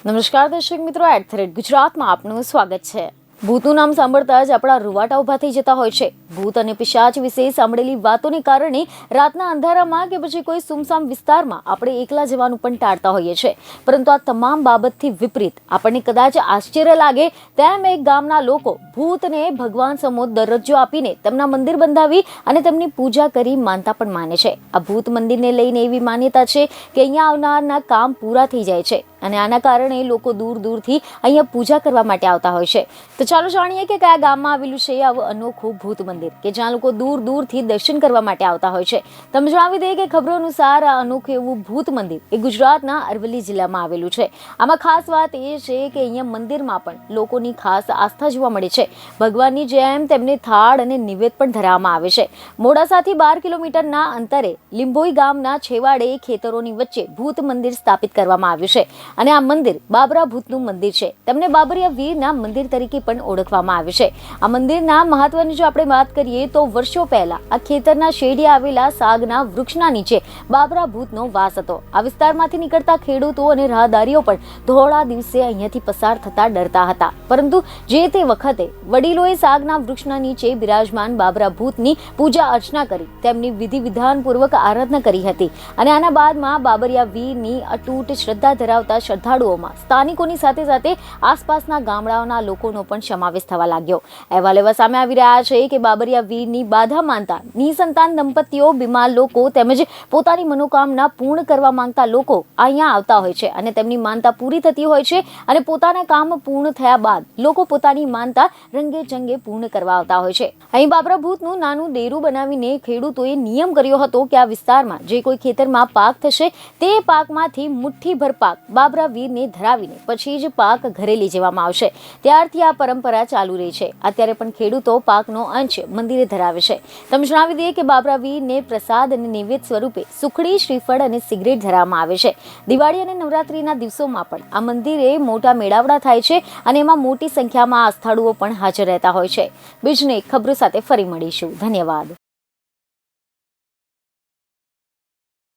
નમસ્કાર દર્શક મિત્રો એટ રેટ ગુજરાતમાં આપનું સ્વાગત છે. ભૂતનું નામ સાંભળતા જ આપણા રૂવાટા ઊભા થઈ જતા હોય છે. ભૂત અને પિશાચ વિશે સાંભળેલી વાતોને કારણે રાતના અંધારામાં કે પછી કોઈ સુમસામ વિસ્તારમાં આપણે એકલા જવાનું પણ ટાળતા હોઈએ છીએ પરંતુ આ તમામ બાબતથી વિપરીત આપણને કદાચ આશ્ચર્ય લાગે તેમ એક ગામના લોકો ભૂતને ભગવાન સમો દરજ્જો આપીને તેમના મંદિર બંધાવી અને તેમની પૂજા કરી માનતા પણ માને છે. આ ભૂત મંદિરને લઈને એવી માન્યતા છે કે અહીંયા આવનારના કામ પૂરા થઈ જાય છે. અને આના કારણે લોકો દૂર દૂરથી અહીંયા પૂજા કરવા માટે આવતા હોય છે. તો ચાલો જાણીએ કે કયા ગામમાં આવેલું છે આવું અનોખું ભૂત મંદિર કે જ્યાં લોકો દૂર દૂરથી દર્શન કરવા માટે આવતા હોય છે. તમે જણાવી દઈએ કે ખબરો અનુસાર આ અનોખું એવું ભૂત મંદિર એ ગુજરાતના અરવલ્લી જિલ્લામાં આવેલું છે. આમાં ખાસ વાત એ છે કે અહીંયા મંદિરમાં પણ લોકોની ખાસ આસ્થા જોવા મળે છે. ભગવાનની જેમ તેમને થાળ અને નિવેદ પણ ધરાવવામાં આવે છે. મોડાસાથી બાર કિલોમીટરના અંતરે લીંબોઈ ગામના છેવાડે ખેતરોની વચ્ચે ભૂત મંદિર સ્થાપિત કરવામાં આવ્યું છે. અને આ મંદિર બાબરા ભૂતનું મંદિર છે. તેમને બાબરિયા વીરના મંદિર તરીકે પણ ઓળખવામાં આવે છે. આ મંદિરના મહત્વની જો આપણે વાત કરીએ તો વર્ષો પહેલા આ ખેતરના શેઢે આવેલા સાગના વૃક્ષના નીચે બાબરા ભૂતનો વાસ હતો. આ વિસ્તારમાંથી નીકળતા ખેડૂતો અને રાહદારીઓ પણ ધોળા દિવસે અહીંયાથી પસાર થતા ડરતા હતા. પરંતુ જે તે વખતે વડીલોએ સાગના વૃક્ષના નીચે બિરાજમાન બાબરા ભૂતની પૂજા અર્ચના કરી, તેમની વિધિ વિધાનપૂર્વક આરાધના કરી હતી. અને આના બાદમાં બાબરિયા વીરની અતૂટ શ્રદ્ધા ધરાવતા શ્રદ્ધાળુઓમાં સ્થાનિકોની સાથે સાથે આસપાસના ગામડાઓના લોકોનો પણ સમાવેશ થવા લાગ્યો. અહેવાલ એવા સામે આવી રહ્યા છે કે બાબરિયા વીરની બાધા માનતા નિસંતાન દંપતીઓ, બીમાર લોકો તેમજ પોતાની મનોકામના પૂર્ણ કરવા માંગતા લોકો અહીંયા આવતા હોય છે અને તેમની માનતા પૂરી થતી હોય છે અને પોતાના કામ પૂર્ણ થયા બાદ લોકો પોતાની માનતા રંગે ચંગે પૂર્ણ કરવા આવતા હોય છે. અહીં બાબરા ભૂતનું નાનું ડેરું બનાવીને ખેડૂતોએ નિયમ કર્યો હતો કે આ વિસ્તારમાં જે કોઈ ખેતરમાં પાક થશે તે પાકમાંથી મુઠ્ઠીભર પાક બાબરા વીરને ધરાવીને પછી જ પાક ઘરે લઈ જવામાં આવશે. ત્યારથી આ પરંપરા ચાલુ રહી છે. અત્યારે પણ ખેડૂતો પાકનો અંશ મંદિરે ધરાવે છે. તમે જણાવી દઈએ કે બાબરા વીરને પ્રસાદ અને નૈવેદ્ય સ્વરૂપે સુખડી, શ્રીફળ અને સિગરેટ ધરાવવામાં આવે છે. દિવાળી અને નવરાત્રીના દિવસોમાં પણ આ મંદિરે મોટા મેળાવડા થાય છે અને એમાં મોટી સંખ્યામાં આસ્થાળુઓ પણ હાજર રહેતા હોય છે. બીજને ખબરો સાથે ફરી મળીશું. ધન્યવાદ.